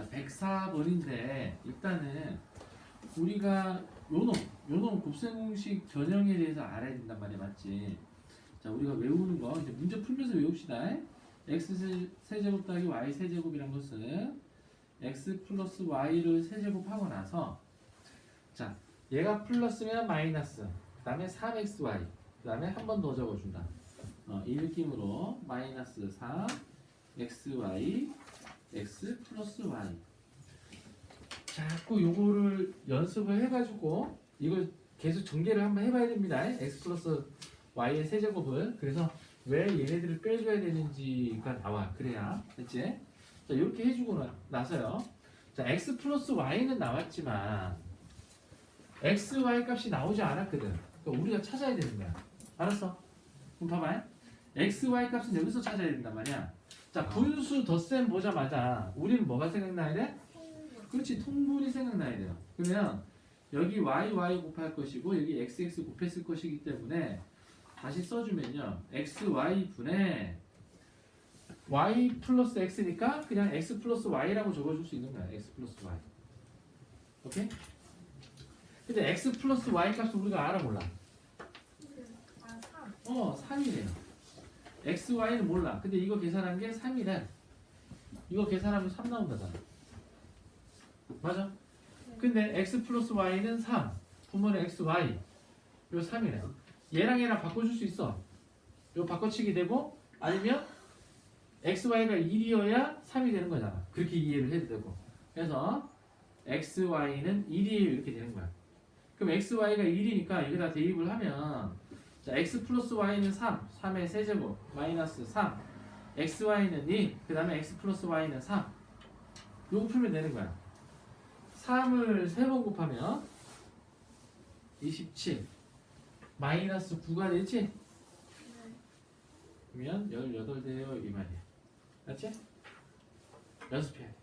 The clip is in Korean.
자, 104번인데 일단은 우리가 요놈, 요놈 곱셈공식 변형에 대해서 알아야 된단 말이야, 맞지? 자, 우리가 외우는 거 이제 문제 풀면서 외웁시다. x 세- 세제곱 더하기 y 세제곱이란 것은 x 플러스 y를 세제곱하고 나서 자, 얘가 플러스면 마이너스, 그 다음에 3xy, 그 다음에 한 번 더 적어준다. 어, 이 느낌으로 마이너스 4 xy x 플러스 y. 자꾸 요거를 연습을 해가지고 이걸 계속 전개를 한번 해봐야 됩니다. X 플러스 y의 세제곱을. 그래서 왜 얘네들을 빼줘야 되는지가 나와. 그래야. 됐지? 자 이렇게 해주고 나- 나서요. 자 x 플러스 y는 나왔지만 x, y 값이 나오지 않았거든. 그러니까 우리가 찾아야 되는 거야. 알았어? 그럼 봐봐요. X, y 값은 여기서 찾아야 된단 말이야 자 분수 덧셈 보자마자 우리는 뭐가 생각나야 돼? 그렇지 통분이 생각나야 돼요. 그러면 여기 y, y 곱할 것이고 여기 x, x 곱했을 것이기 때문에 다시 써주면요. x, y 분의 y 플러스 x니까 그냥 x 플러스 y라고 적어줄 수 있는 거야. x 플러스 y. 오케이? 근데 x 플러스 y 값을 우리가 알아 몰라? 아, 3. 어 3이래요 x, y는 몰라. 근데 이거 계산한 게 3이래. 이거 계산하면 3 나온다잖아. 맞아? 근데 x 플러스 y는 3 부모는 x, y. 요 3이래. 얘랑 얘랑 바꿔줄 수 있어. 요 바꿔치기 되고 아니면 x, y가 1이어야 3이 되는 거잖아. 그렇게 이해를 해도 되고. 그래서 x, y는 1이에요. 이렇게 되는 거야. 그럼 x, y가 1이니까 여기다 대입을 하면 자, x 플러스 y는 3, 3의 세제곱 마이너스 3 x, y는 2, 그 다음에 x 플러스 y는 3 요거 풀면 되는 거야 3을 3번 곱하면 27 마이너스 9가 되지? 네. 그러면 18 돼요 이 말이야 맞지? 연습해야 돼